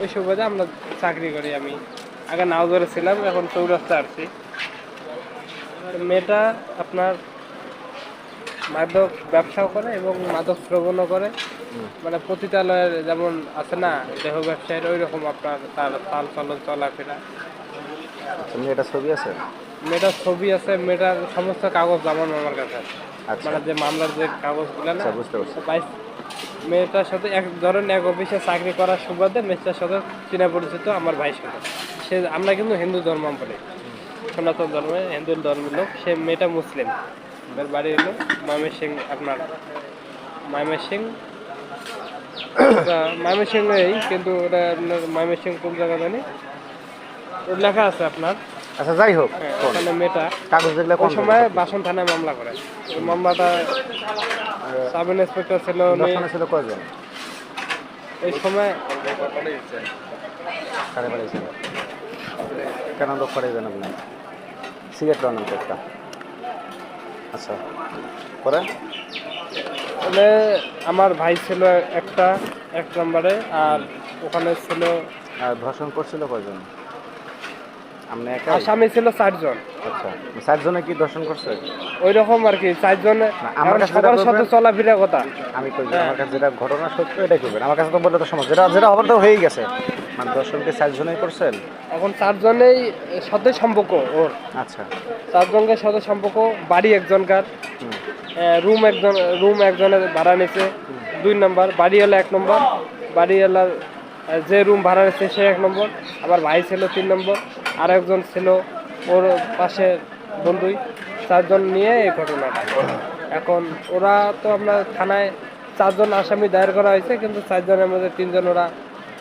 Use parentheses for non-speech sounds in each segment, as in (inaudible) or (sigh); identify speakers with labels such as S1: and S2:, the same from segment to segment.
S1: ওই সুবাদে আমরা চাকরি করি আমি। আগে নাওজরে ছিলাম এখন চৌরাস্তা আসছি মেয়েটা আপনার মাদক ব্যবসাও করে এবং মাদক শ্রবণও করে। মানে পতিতালয়ের যেমন আছে না, দেহ ব্যবসায়ের ওই রকম আপনার তার চাল চলন চলাফেরা।
S2: মেয়েটার ছবি আছে?
S1: মেয়েটার ছবি আছে মেয়েটার সমস্ত কাগজ আমার আমার কাছে। আছে
S2: আচ্ছা।
S1: মানে যে মামলার যে কাগজগুলো না
S2: আচ্ছা বুঝতে পারছি।
S1: বাইশ মেয়েটার সাথে এক ধরেন এক অফিসে চাকরি করার সুবাদে মেয়েটার সাথে চিনা পরিচিত আমার ভাই সাথে। সে আমরা কিন্তু হিন্দু ধর্ম বলি। সনাতন ধর্মে হিন্দু ধর্মের লোক সে মেয়েটা মুসলিম। এর বাড়ি হলো মামের সিং আপনার মামের সিং। (coughs) মামের সিং এই কিন্তু ওটা আপনার মামের সিং কোন জায়গা জানি? লেখা আছে আপনার।
S2: আচ্ছা যাই হোক
S1: হ্যাঁ,
S2: শোন,
S1: মেয়েটা
S2: কাগজ দেখলে
S1: ওই সময় বাসন থানায় মামলা করে। মামলাটা সাব ইন্সপেক্টর ছিল
S2: ছিল কয়জন?
S1: ওই সময়
S2: সাড়ে বাড়ি ছিল কেন লোক করে দেন আপনি? সিগারেট রান্না একটা। আচ্ছা পরে?
S1: মানে আমার ভাই ছিল একটা এক নম্বরে আর ওখানে ছিল
S2: আর ধর্ষণ করছিল কয়জন? আপনি একা
S1: আসামি ছিল চারজন।
S2: আচ্ছা চারজনে কি দর্শন করছে?
S1: ওই রকম আর কি চারজন
S2: আমার
S1: সবার সাথে চলাফেরা কথা।
S2: আমি কই আমার কাছে যেটা ঘটনা সত্য এটাই করবেন আমার কাছে তো বললে তো সমস্যা যেটা যেটা হবার তো হয়েই গেছে। মানে দর্শনকে চারজনেই করছেন?
S1: এখন চারজনেই সাথে সম্পর্ক ওর।
S2: আচ্ছা।
S1: চারজনকে সাথে সম্পর্ক বাড়ি একজনকার। রুম একজন রুম একজনের ভাড়া নিছে। দুই নম্বর বাড়িওয়ালা এক নম্বর। বাড়িওয়ালার যে রুম ভাড়া নিচ্ছে সে এক নম্বর। আমার ভাই ছিল তিন নম্বর। আর একজন ছিল ওর পাশে বন্ধুই চারজন নিয়ে এই ঘটনাটা। এখন ওরা তো আমরা থানায় চারজন আসামি দায়ের করা হয়েছে কিন্তু চারজনের মধ্যে তিনজন ওরা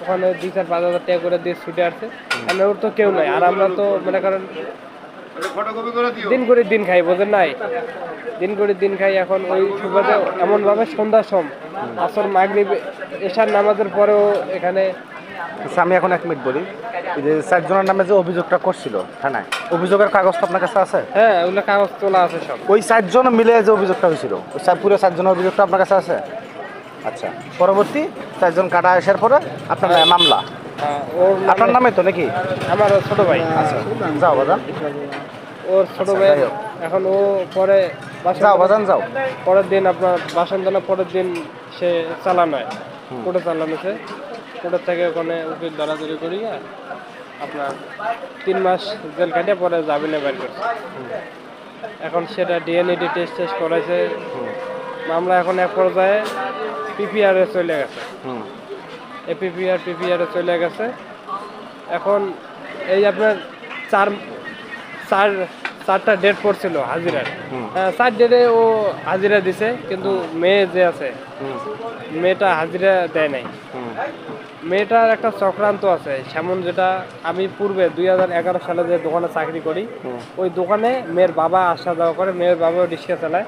S1: ওখানে দুই চার পাঁচ হাজার টাকা করে দিয়ে ছুটে আসছে। মানে ওর তো কেউ নাই আর আমরা তো মনে করেন দিন করে দিন খাই বোঝেন নাই? দিন করে দিন খাই এখন ওই সুবাদে এমন ভাবে সন্ধ্যার সম আসর মাগরিব এশার নামাজের পরেও এখানে
S2: আমি এখন এক মিনিট বলি। যে চারজনের নামে যে অভিযোগটা করছিল থানায় অভিযোগের কাগজটা আপনার কাছে আছে?
S1: হ্যাঁ ওগুলো কাগজ তোলা আছে সব।
S2: ওই চারজন মিলে যে অভিযোগটা হয়েছিল ওই পুরো চারজনের অভিযোগটা আপনার কাছে আছে? আচ্ছা পরবর্তী চারজন কাটা আসার পরে আপনার মামলা।
S1: হ্যাঁ,
S2: আপনার
S1: নামে-
S2: তো নাকি?
S1: আমার ছোট ভাই।
S2: আচ্ছা যাও বাজান।
S1: ওর ছোট
S2: আচ্ছা,
S1: ভাই এখন ও পরে
S2: যাও বাজান যাও।
S1: পরের দিন আপনার বাসন জানা পরের দিন সে চালানো হয় কোর্টে চালানোছে কোর্টের থেকে ওখানে উকিল দরাদরি করিয়া আপনার তিন মাস জেল কাটে পরে জামিনে বের করছে। এখন সেটা ডিএনএডি টেস্ট টেস্ট করেছে মামলা এখন এক পর্যায়ে পিপিআরে চলে গেছে।
S2: হুম।
S1: এপিপিআর পিপিআরে চলে গেছে। এখন এই আপনার চার চার চারটা ডেট পড়ছিল হাজিরার। হ্যাঁ, চার ডেটে ও হাজিরা দিছে কিন্তু মেয়ে যে আছে মেয়েটা হাজিরা দেয় নাই। মেয়েটার একটা চক্রান্ত আছে। সেমন যেটা আমি পূর্বে দুই হাজার এগারো সালে যে দোকানে চাকরি করি ওই দোকানে মেয়ের বাবা আসা যাওয়া করে মেয়ের বাবা রিক্সা চালায়।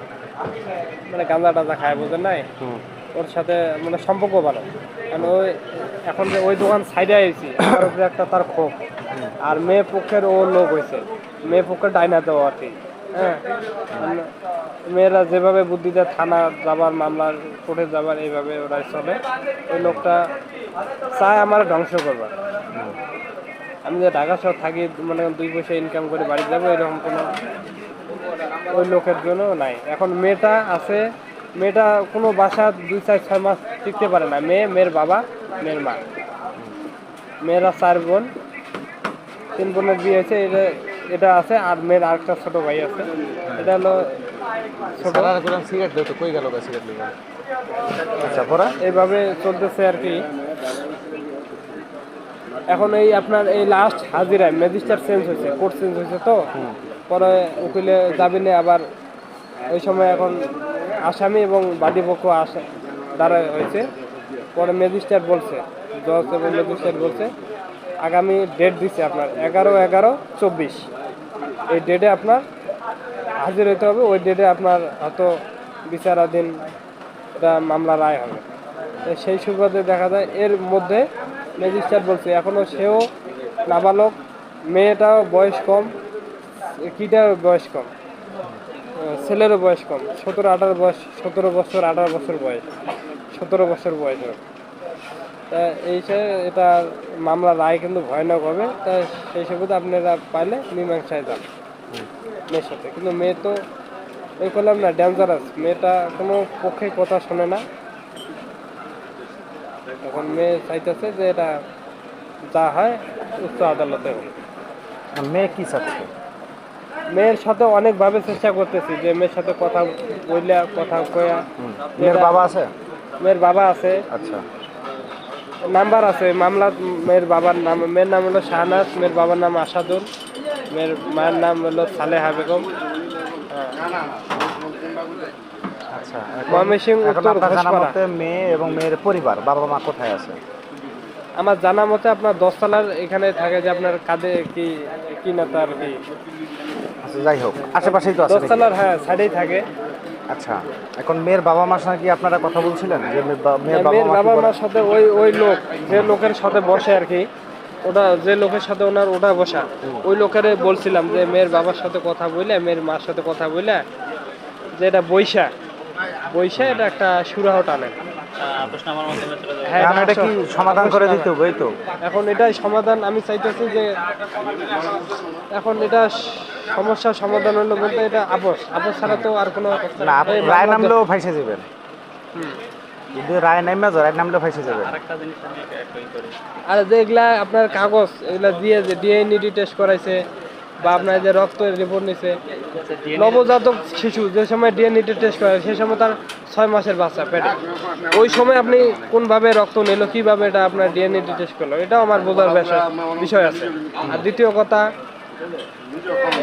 S1: মানে গাঁজা টাজা খায় বোঝেন নাই? ওর সাথে মানে সম্পর্ক ভালো। কারণ ওই এখন যে ওই দোকান সাইডে আইছি একটা তার ক্ষোভ। আর মেয়ে পক্ষের ও লোক হয়েছে মেয়ে পক্ষের ডাইনা দেওয়া আর কি। হ্যাঁ। মেয়েরা যেভাবে বুদ্ধিতে থানা যাবার, মামলার কোর্টে যাবার, এইভাবে ওরা চলে। ওই লোকটা চায় আমার ধ্বংস করবার। আমি যে ঢাকা শহর থাকি মানে দুই পয়সা ইনকাম করে বাড়ি যাব, এরকম কোনো ওই লোকের জন্য নাই। এখন মেয়েটা আছে, মেয়েটা কোনো বাসা দুই চার ছয় মাস টিকতে পারে না। মেয়ে, মেয়ের বাবা, মেয়ের মা। মেয়েরা চার বোন, তিন বোনের বিয়ে হয়েছে এটা এটা আছে আর মেয়ের আরেকটা ছোট ভাই আছে। এটা হলো ছোট।
S2: সিগারেট কই গেল সিগারেট আচ্ছা পরে
S1: এইভাবে চলতেছে আর কি। এখন এই আপনার এই লাস্ট হাজিরায় ম্যাজিস্ট্রেট চেঞ্জ হয়েছে কোর্ট চেঞ্জ হয়েছে তো। পরে উকিলে জামিনে আবার ওই সময় এখন আসামি এবং বাদীপক্ষ আসা দ্বারা হয়েছে। পরে ম্যাজিস্ট্রেট বলছে জজ এবং ম্যাজিস্ট্রেট বলছে আগামী ডেট দিচ্ছে আপনার এগারো এগারো চব্বিশ। এই ডেটে আপনার হাজির হতে হবে, ওই ডেটে আপনার হয়তো বিচারাধীন এটা মামলা রায় হবে সেই সুবাদে দেখা যায়, এর মধ্যে ম্যাজিস্ট্রেট বলছে এখনও সেও নাবালক, মেয়েটাও বয়স কম কিটার বয়স কম, ছেলেরও বয়স কম, সতেরো আঠারো বয়স, সতেরো বছর, আঠারো বছর বয়স, সতেরো বছর বয়স। তা এই এটা মামলা রায় কিন্তু ভয়ানক হবে। তা সেই সুবিধা আপনারা পাইলে মীমাংসায় যান। মেয়ের সাথে। কিন্তু মেয়ে তো ওই করলাম না ডেঞ্জারাস মেয়েটা কোনো পক্ষে কথা শোনে না। এখন মেয়ে চাইতেছে যে এটা যা হয় উচ্চ আদালতে
S2: মেয়ে কি চাচ্ছে?
S1: মেয়ের সাথে অনেকভাবে চেষ্টা করতেছি যে মেয়ের সাথে কথা বললে কথা কয়া
S2: মেয়ের বাবা আছে?
S1: মেয়ের বাবা আছে।
S2: আচ্ছা।
S1: নাম্বার আছে মামলা মেয়ের বাবার নাম মেয়ের নাম হলো শাহনাজ মেয়ের বাবার নাম আসাদুল মেয়ের মায়ের নাম হলো সালেহা বেগম।
S2: আচ্ছা
S1: উত্তর ঘোষপাড়া।
S2: মেয়ে এবং মেয়ের পরিবার বাবা মা কোথায় আছে?
S1: আমার জানা মতে আপনার দশতলার এখানে থাকে যে আপনার কাঁধে কি কি না তার কি।
S2: আচ্ছা যাই হোক আশেপাশেই তো আছে
S1: দশতলার হ্যাঁ সাইডেই থাকে।
S2: আচ্ছা এখন মেয়ের বাবা মার সঙ্গে কি আপনারা কথা বলছিলেন যে মেয়ের বাবা কি
S1: বাবা? মার সাথে ওই ওই লোক যে লোকের সাথে বসে আর কি ওটা যে লোকের সাথে ওনার ওটা বসা ওই লোকের বলছিলাম যে মেয়ের বাবার সাথে কথা বলে মেয়ের মার সাথে কথা বলে যে এটা বৈশাখ বৈশাখ এটা একটা সুরাহ টানে হ্যাঁ
S2: এটা কি সমাধান করে দিতে হবে তো?
S1: এখন এটাই সমাধান আমি চাইতেছি যে এখন এটা সমস্যার সমাধান হলো বলতে এটা আপোষ আপোষ ছাড়া তো আর কোনো
S2: না আপনি রায় নামলেও ফাইসে যাবেন।
S1: হুম।
S2: যদি রায় নামে রায় নামলেও ফাইসে যাবেন।
S1: আর যেগুলা আপনার কাগজ এগুলা দিয়ে যে ডিএনএডি টেস্ট করাইছে বা আপনার যে রক্ত রিপোর্ট নিছে, নবজাতক শিশু যে সময় ডিএনএডি টেস্ট করে সেই সময় তার ছয় মাসের বাচ্চা পেটে। ওই সময় আপনি কোনভাবে রক্ত নিল, কীভাবে এটা আপনার ডিএনএডি টেস্ট করল, এটাও আমার বোঝার বিষয় আছে। আর দ্বিতীয় কথা,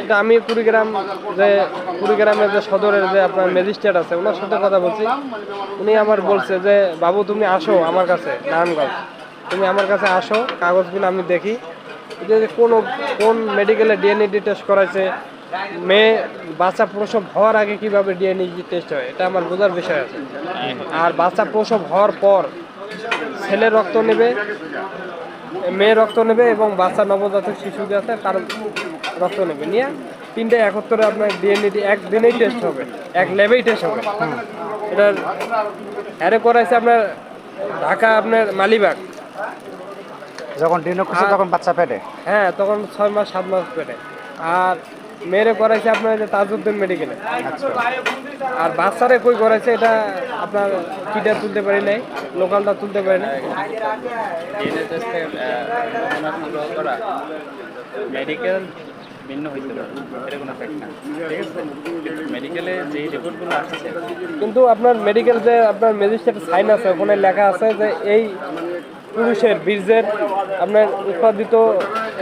S1: এটা আমি কুড়িগ্রাম যে কুড়িগ্রামের যে সদরের যে আপনার ম্যাজিস্ট্রেট আছে, ওনার সাথে কথা বলছি। উনি আমার বলছে যে, বাবু, তুমি আসো আমার কাছে, নারায়ণগঞ্জ। তুমি আমার কাছে আসো, কাগজগুলো আমি দেখি। যে কোন কোন মেডিকেলে ডিএনএডি টেস্ট করাইছে, মেয়ে, বাচ্চা প্রসব হওয়ার আগে কীভাবে ডিএনএডি টেস্ট হয়, এটা আমার বোঝার বিষয় আছে। আর বাচ্চা প্রসব হওয়ার পর ছেলে রক্ত নেবে, মেয়ে রক্ত নেবে এবং বাচ্চা নবজাতক শিশু যে আছে, তার রক্ত নেবে। নিয়ে তিনটে একত্রে আপনার ডিএনএটি একদিনেই টেস্ট হবে, এক ল্যাবেই টেস্ট হবে। এটার হ্যারে করাইছে আপনার ঢাকা আপনার মালিবাগ।
S2: যখন ডিনো খুশি তখন বাচ্চা পেটে?
S1: হ্যাঁ তখন ছয় মাস সাত মাস পেটে। আর মেয়েরে করাইছে আপনার যে তাজউদ্দিন মেডিকেলে আর বাচ্চারে কই করাইছে এটা আপনার কিটা তুলতে পারি নাই লোকালটা তুলতে পারি
S3: করা মেডিকেল ভিন্ন হইতে পারে এটা কোনো ফ্যাক্ট না। মেডিকেলে যেই রিপোর্টগুলো আসছে
S1: কিন্তু আপনার মেডিকেল যে আপনার ম্যাজিস্ট্রেট সাইন আছে ওখানে লেখা আছে যে এই পুরুষের বীর্যের আপনার উৎপাদিত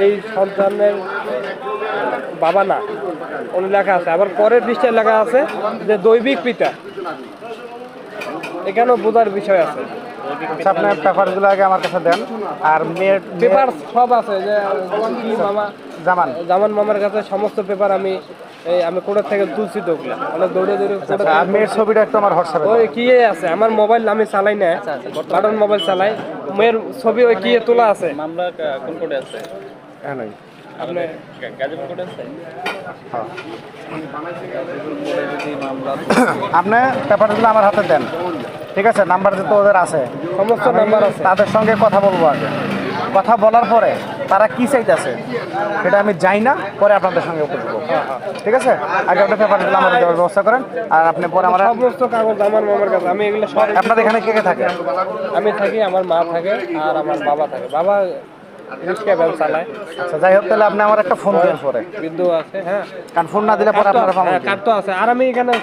S1: এই সন্তানের বাবা না ওখানে লেখা আছে। আবার পরের পৃষ্ঠায় লেখা আছে যে দৈবিক পিতা। এখানেও বোঝার বিষয় আছে।
S2: আচ্ছা আপনার পেপারগুলো আগে আমার কাছে দেন। আর মেয়ের
S1: পেপার সব আছে যে কি মামা
S2: জামান।
S1: জামান মামার কাছে সমস্ত পেপার আমি এই আমি কোর্টের থেকে তুলছি তো। ওগুলা অনেক দৌড়ে
S2: আচ্ছা, আর মেয়ের ছবিটা একটু আমার হোয়াটসঅ্যাপে
S1: ওই কি আছে? আমার মোবাইল আমি চালাই না। বাটন মোবাইল চালাই। মেয়ের ছবি ওই কি তোলা আছে?
S3: মামলা কোন কোর্টে আছে?
S2: হ্যাঁ নই।
S1: আপনি
S3: গা- গাজীপুর কোর্টে আছে?
S2: হ্যাঁ।
S3: কোর্টে যদি মামলা
S2: আপনি পেপারগুলো আমার হাতে দেন। ঠিক আছে নাম্বার যেহেতু ওদের আছে।
S1: সমস্ত নাম্বার আছে।
S2: তাদের সঙ্গে কথা বলব আগে। কথা বলার পরে তারা কি চাইতেছে সেটা আমি যাই না পরে আপনাদের সঙ্গে বলব ঠিক আছে? আগে আপনি পেপারগুলো আমার দেওয়ার ব্যবস্থা করেন আর আপনি পরে আমার
S1: সমস্ত কাগজ আমার মামার কাছে আমি এগুলো সব
S2: আপনাদের এখানে কে কে থাকে?
S1: আমি থাকি আমার মা থাকে আর আমার বাবা থাকে। বাবা রিক্সা চালায়।
S2: আচ্ছা যাই হোক তাহলে আপনি আমার একটা ফোন দেন পরে।
S1: বৃদ্ধ আছে হ্যাঁ।
S2: কারণ ফোন না দিলে পরে আপনারা
S1: হ্যাঁ তো আছে। আর আমি এখানে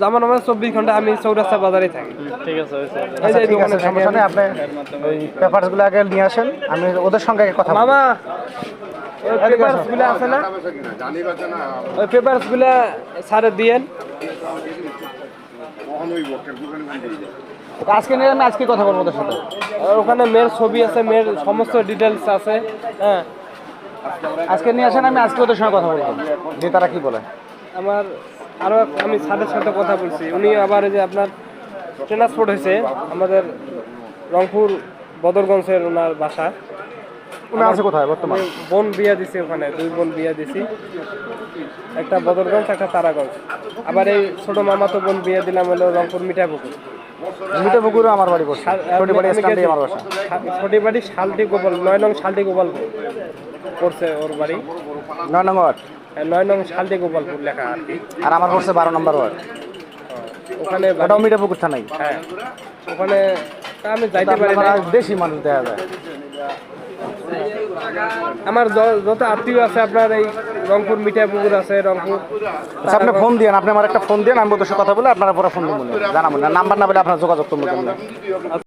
S1: যেমন আমার চব্বিশ ঘণ্টা আমি চৌরাস্তা বাজারে থাকি।
S3: ঠিক আছে
S2: আচ্ছা
S1: যে
S2: ঠিক আছে সমস্যা নেই আপনি ওই পেপারসগুলো আগে নিয়ে আসেন আমি ওদের সঙ্গে কথা।
S1: মামা ওই আছে না? ওই পেপারসগুলা স্যারে দিয়েন।
S2: আজকে নিয়ে আমি আজকে কথা বলব ওদের সাথে।
S1: ওখানে মেয়ের ছবি আছে মেয়ের সমস্ত ডিটেলস আছে হ্যাঁ।
S2: আজকে নিয়ে আসেন আমি আজকে ওদের সঙ্গে কথা বলব। যে তারা কি বলে?
S1: আমার আরও আমি স্যারের সাথে কথা বলছি। উনি আবার যে আপনার ট্রান্সপোর্ট হয়েছে আমাদের রংপুর বদরগঞ্জের ওনার বাসা।
S2: উনি আছে কোথায় বর্তমান?
S1: বোন বিয়া দিছি ওখানে দুই বোন বিয়া দিছি। একটা বদরগঞ্জ একটা তারাগঞ্জ। আবার এই ছোট মামা তো বোন বিয়ে দিলাম হলো রংপুর মিঠাপুকুর।
S2: মিটে পুকুরে আমার বাড়ি বসে। ছোটি বাড়ি স্ট্যান্ডে আমার বাসা।
S1: ছোটি বাড়ি শালটি গোপাল নয় নং শালটি গোপালপুর পড়ছে ওর বাড়ি।
S2: নয়
S1: হ্যাঁ, নয় নং শালটি গোপালপুর লেখা আর কি।
S2: আর আমার পড়ছে বারো নম্বর ওয়ার্ড।
S1: ওখানে
S2: ওটাও মিটে পুকুর থানাই
S1: হ্যাঁ ওখানে আমি যাইতে পারি না
S2: দেশি মানুষ দেখা যায়।
S1: আমার যত আত্মীয় আছে আপনার এই রংপুর মিঠাপুকুর আছে রংপুর।
S2: আচ্ছা আপনি ফোন দিন আপনি আমার একটা ফোন দিন আমি ওদের সাথে কথা বলে আপনারা পরে ফোন দিন জানাব না নাম্বার না পেলে আপনার যোগাযোগ করব